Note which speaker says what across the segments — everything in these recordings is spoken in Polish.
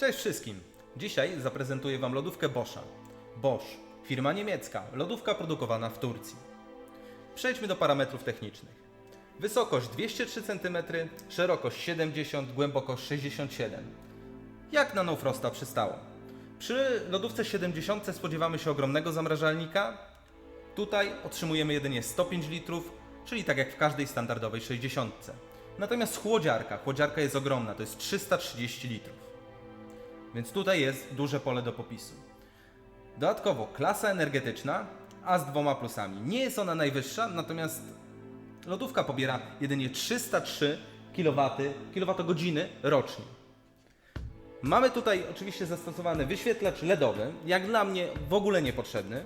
Speaker 1: Cześć wszystkim! Dzisiaj zaprezentuję Wam lodówkę Boscha. Bosch, firma niemiecka, lodówka produkowana w Turcji. Przejdźmy do parametrów technicznych. Wysokość 203 cm, szerokość 70, głębokość 67. Jak na No Frosta przystało. Przy lodówce 70 spodziewamy się ogromnego zamrażalnika. Tutaj otrzymujemy jedynie 105 litrów, czyli tak jak w każdej standardowej 60. Natomiast chłodziarka, chłodziarka jest ogromna, to jest 330 litrów. Więc tutaj jest duże pole do popisu. Dodatkowo klasa energetyczna, a z dwoma plusami. Nie jest ona najwyższa, natomiast lodówka pobiera jedynie 303 kW, kWh rocznie. Mamy tutaj oczywiście zastosowany wyświetlacz LEDowy, jak dla mnie w ogóle niepotrzebny.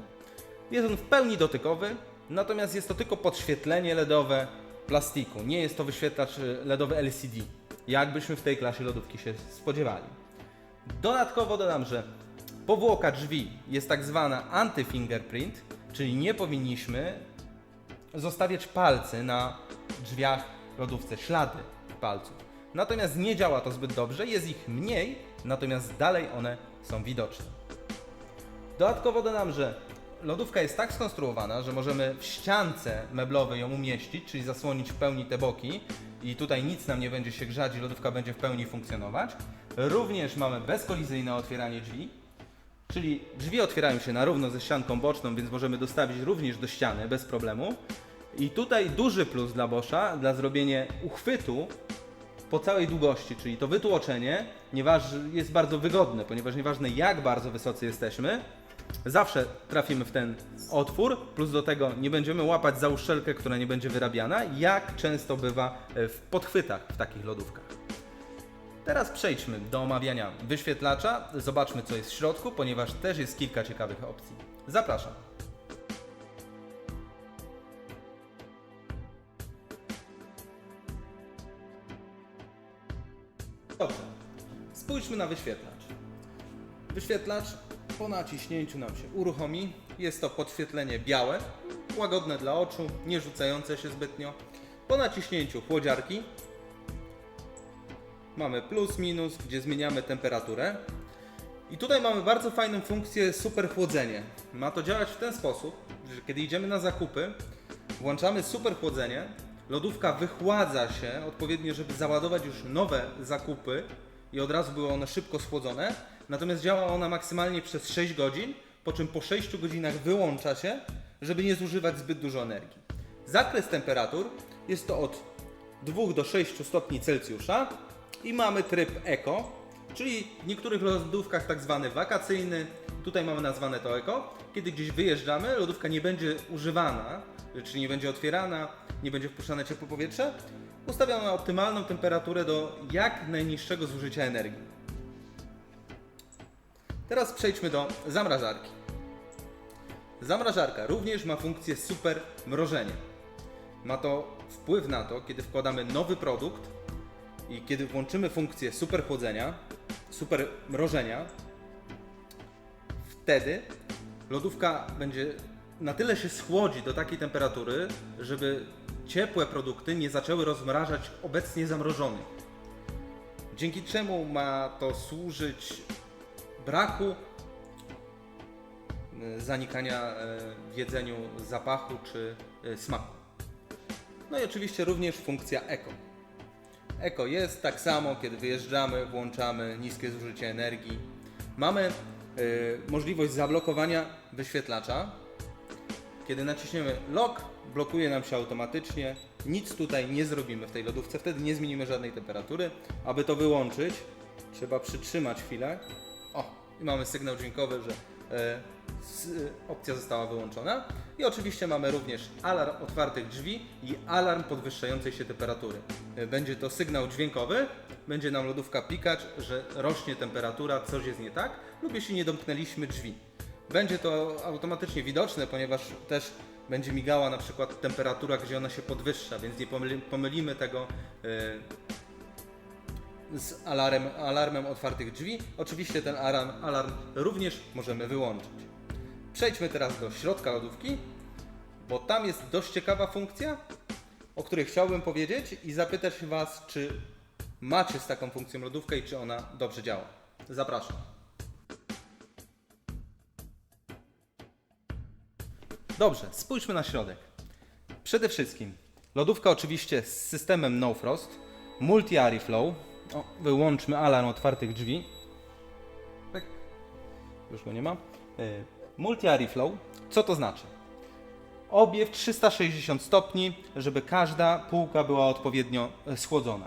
Speaker 1: Jest on w pełni dotykowy, natomiast jest to tylko podświetlenie LEDowe plastiku. Nie jest to wyświetlacz LEDowy LCD, jakbyśmy w tej klasie lodówki się spodziewali. Dodatkowo dodam, że powłoka drzwi jest tak zwana anty-fingerprint, czyli nie powinniśmy zostawiać palcy na drzwiach lodówce, ślady palców. Natomiast nie działa to zbyt dobrze, jest ich mniej, natomiast dalej one są widoczne. Dodatkowo dodam, że lodówka jest tak skonstruowana, że możemy w ściance meblowej ją umieścić, czyli zasłonić w pełni te boki i tutaj nic nam nie będzie się grzać i lodówka będzie w pełni funkcjonować. Również mamy bezkolizyjne otwieranie drzwi, czyli drzwi otwierają się na równo ze ścianką boczną, więc możemy dostawić również do ściany bez problemu. I tutaj duży plus dla Boscha, dla zrobienia uchwytu po całej długości, czyli to wytłoczenie nieważ, jest bardzo wygodne, ponieważ nieważne jak bardzo wysocy jesteśmy, zawsze trafimy w ten otwór, plus do tego nie będziemy łapać za uszczelkę, która nie będzie wyrabiana, jak często bywa e, w podchwytach w takich lodówkach. Teraz przejdźmy do omawiania wyświetlacza, zobaczmy co jest w środku, ponieważ też jest kilka ciekawych opcji. Zapraszam. Dobrze, spójrzmy na wyświetlacz. Wyświetlacz po naciśnięciu nam się uruchomi. Jest to podświetlenie białe, łagodne dla oczu, nie rzucające się zbytnio. Po naciśnięciu chłodziarki mamy plus, minus, gdzie zmieniamy temperaturę. I tutaj mamy bardzo fajną funkcję super chłodzenie. Ma to działać w ten sposób, że kiedy idziemy na zakupy, włączamy super chłodzenie, lodówka wychładza się odpowiednio, żeby załadować już nowe zakupy i od razu były one szybko schłodzone. Natomiast działa ona maksymalnie przez 6 godzin, po czym po 6 godzinach wyłącza się, żeby nie zużywać zbyt dużo energii. Zakres temperatur jest to od 2 do 6 stopni Celsjusza i mamy tryb Eco, czyli w niektórych lodówkach tak zwany wakacyjny, tutaj mamy nazwane to Eco. Kiedy gdzieś wyjeżdżamy, lodówka nie będzie używana, czyli nie będzie otwierana, nie będzie wpuszczane ciepłe powietrze. Ustawiamy na optymalną temperaturę do jak najniższego zużycia energii. Teraz przejdźmy do zamrażarki. Zamrażarka również ma funkcję super mrożenie. Ma to wpływ na to, kiedy wkładamy nowy produkt i kiedy włączymy funkcję super chłodzenia, super mrożenia, wtedy lodówka będzie na tyle się schłodzi do takiej temperatury, żeby ciepłe produkty nie zaczęły rozmrażać obecnie zamrożonych. Dzięki czemu ma to służyć braku y, zanikania w jedzeniu zapachu czy y, smaku. No i oczywiście również funkcja eko. Eko jest tak samo, kiedy wyjeżdżamy, włączamy niskie zużycie energii. Mamy możliwość zablokowania wyświetlacza. Kiedy naciśniemy lock, blokuje nam się automatycznie. Nic tutaj nie zrobimy w tej lodówce, wtedy nie zmienimy żadnej temperatury. Aby to wyłączyć, trzeba przytrzymać chwilę. O, i mamy sygnał dźwiękowy, że e, opcja została wyłączona. I oczywiście mamy również alarm otwartych drzwi i alarm podwyższającej się temperatury. E, Będzie to sygnał dźwiękowy, będzie nam lodówka pikać, że rośnie temperatura, coś jest nie tak, lub jeśli nie domknęliśmy drzwi. Będzie to automatycznie widoczne, ponieważ też będzie migała na przykład temperatura, gdzie ona się podwyższa, więc nie pomyli, pomylimy tego e, z alarmem, alarmem otwartych drzwi. Oczywiście ten alarm, alarm również możemy wyłączyć. Przejdźmy teraz do środka lodówki, bo tam jest dość ciekawa funkcja, o której chciałbym powiedzieć i zapytać Was, czy macie z taką funkcją lodówkę i czy ona dobrze działa. Zapraszam. Dobrze, spójrzmy na środek. Przede wszystkim lodówka oczywiście z systemem No Frost, Multi Flow. O, wyłączmy alarm otwartych drzwi. Tak. Już go nie ma. Y, Multi Flow. Co to znaczy? Obiew 360 stopni, żeby każda półka była odpowiednio e, schłodzona.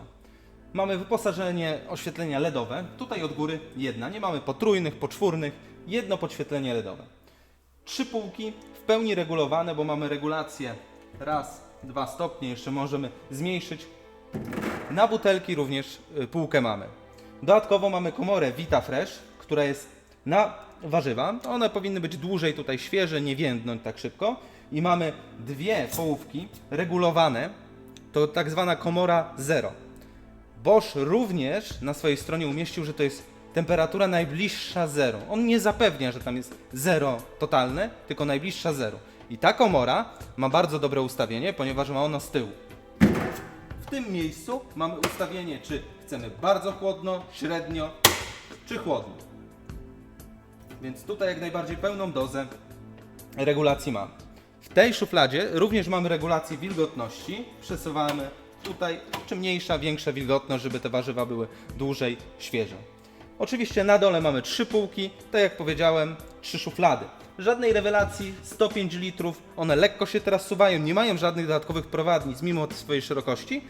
Speaker 1: Mamy wyposażenie oświetlenia LEDowe. Tutaj od góry jedna. Nie mamy potrójnych, poczwórnych. Jedno podświetlenie LEDowe. Trzy półki w pełni regulowane, bo mamy regulację raz, dwa stopnie. Jeszcze możemy zmniejszyć. Na butelki również y, półkę mamy. Dodatkowo mamy komorę Vita Fresh, która jest na warzywa. One powinny być dłużej tutaj świeże, nie więdnąć tak szybko. I mamy dwie połówki regulowane. To tak zwana komora zero. Bosch również na swojej stronie umieścił, że to jest temperatura najbliższa zero. On nie zapewnia, że tam jest zero totalne, tylko najbliższa zero. I ta komora ma bardzo dobre ustawienie, ponieważ ma ona z tyłu. W tym miejscu mamy ustawienie, czy chcemy bardzo chłodno, średnio, czy chłodno. Więc tutaj jak najbardziej pełną dozę regulacji mamy. W tej szufladzie również mamy regulację wilgotności. Przesuwamy tutaj, czy mniejsza, większa wilgotność, żeby te warzywa były dłużej świeże. Oczywiście na dole mamy trzy półki, tak jak powiedziałem, trzy szuflady. Żadnej rewelacji, 105 litrów, one lekko się teraz suwają, nie mają żadnych dodatkowych prowadnic mimo swojej szerokości,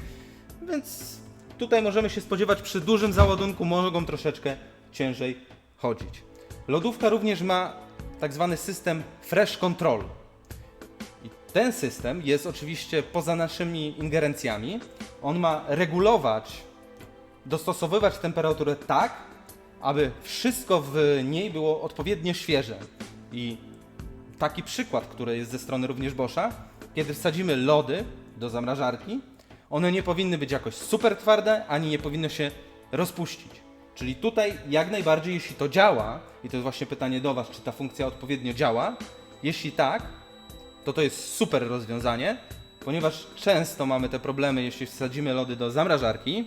Speaker 1: więc tutaj możemy się spodziewać przy dużym załadunku mogą troszeczkę ciężej chodzić. Lodówka również ma tak zwany system Fresh Control. I ten system jest oczywiście poza naszymi ingerencjami. On ma regulować, dostosowywać temperaturę tak, aby wszystko w niej było odpowiednio świeże. I taki przykład, który jest ze strony również Boscha, kiedy wsadzimy lody do zamrażarki, one nie powinny być jakoś super twarde, ani nie powinny się rozpuścić. Czyli tutaj jak najbardziej, jeśli to działa, i to jest właśnie pytanie do Was, czy ta funkcja odpowiednio działa, jeśli tak, to to jest super rozwiązanie, ponieważ często mamy te problemy, jeśli wsadzimy lody do zamrażarki.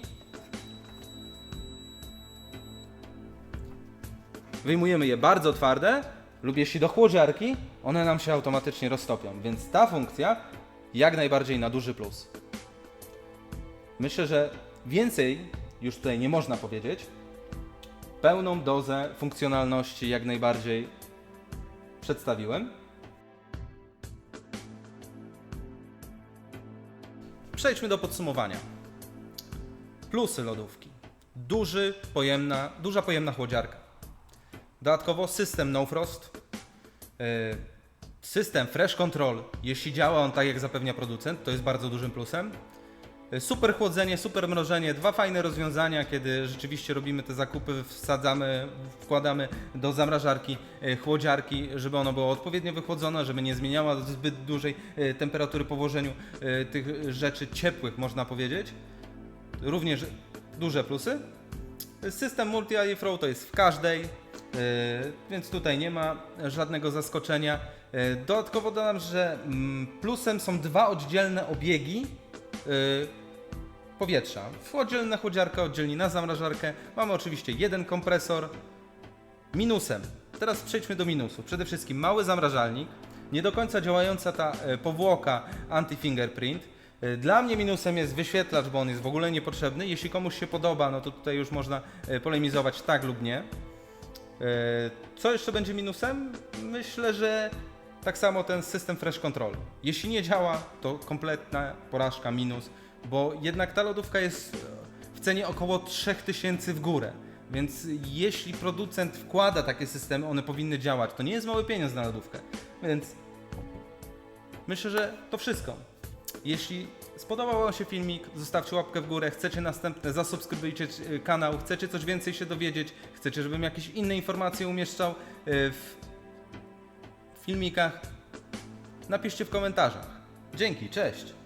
Speaker 1: Wyjmujemy je bardzo twarde, lub jeśli do chłodziarki, one nam się automatycznie roztopią, więc ta funkcja jak najbardziej na duży plus. Myślę, że więcej już tutaj nie można powiedzieć. Pełną dozę funkcjonalności jak najbardziej przedstawiłem. Przejdźmy do podsumowania. Plusy lodówki. Duży, pojemna, duża pojemna chłodziarka. Dodatkowo system No Frost. Yy, System Fresh Control, jeśli działa on tak jak zapewnia producent, to jest bardzo dużym plusem. Yy, Super chłodzenie, super mrożenie, dwa fajne rozwiązania, kiedy rzeczywiście robimy te zakupy, wsadzamy, wkładamy do zamrażarki yy, chłodziarki, żeby ono było odpowiednio wychłodzone, żeby nie zmieniała zbyt dużej temperatury po włożeniu tych rzeczy ciepłych, można powiedzieć. Również duże plusy. System Multi Flow to jest w każdej, więc tutaj nie ma żadnego zaskoczenia. Yy, Dodatkowo dodam, że mm, plusem są dwa oddzielne obiegi yy, powietrza. W oddzielna chłodziarka, oddzielnie na zamrażarkę. Mamy oczywiście jeden kompresor. Minusem. Teraz przejdźmy do minusów. Przede wszystkim mały zamrażalnik, nie do końca działająca ta e, powłoka anti-fingerprint. E, Dla mnie minusem jest wyświetlacz, bo on jest w ogóle niepotrzebny. Jeśli komuś się podoba, no to tutaj już można e, polemizować tak lub nie. E, Co jeszcze będzie minusem? Myślę, że tak samo ten system Fresh Control. Jeśli nie działa, to kompletna porażka, minus, bo jednak ta lodówka jest e, w cenie około 3000 w górę. Więc jeśli producent wkłada takie systemy, one powinny działać. To nie jest mały pieniądz na lodówkę. Więc myślę, że to wszystko. Jeśli spodobał Wam się filmik, zostawcie łapkę w górę, chcecie następne, zasubskrybujcie y, kanał, chcecie coś więcej się dowiedzieć, chcecie, żebym jakieś inne informacje umieszczał y, w filmikach, napiszcie w komentarzach. Dzięki, cześć!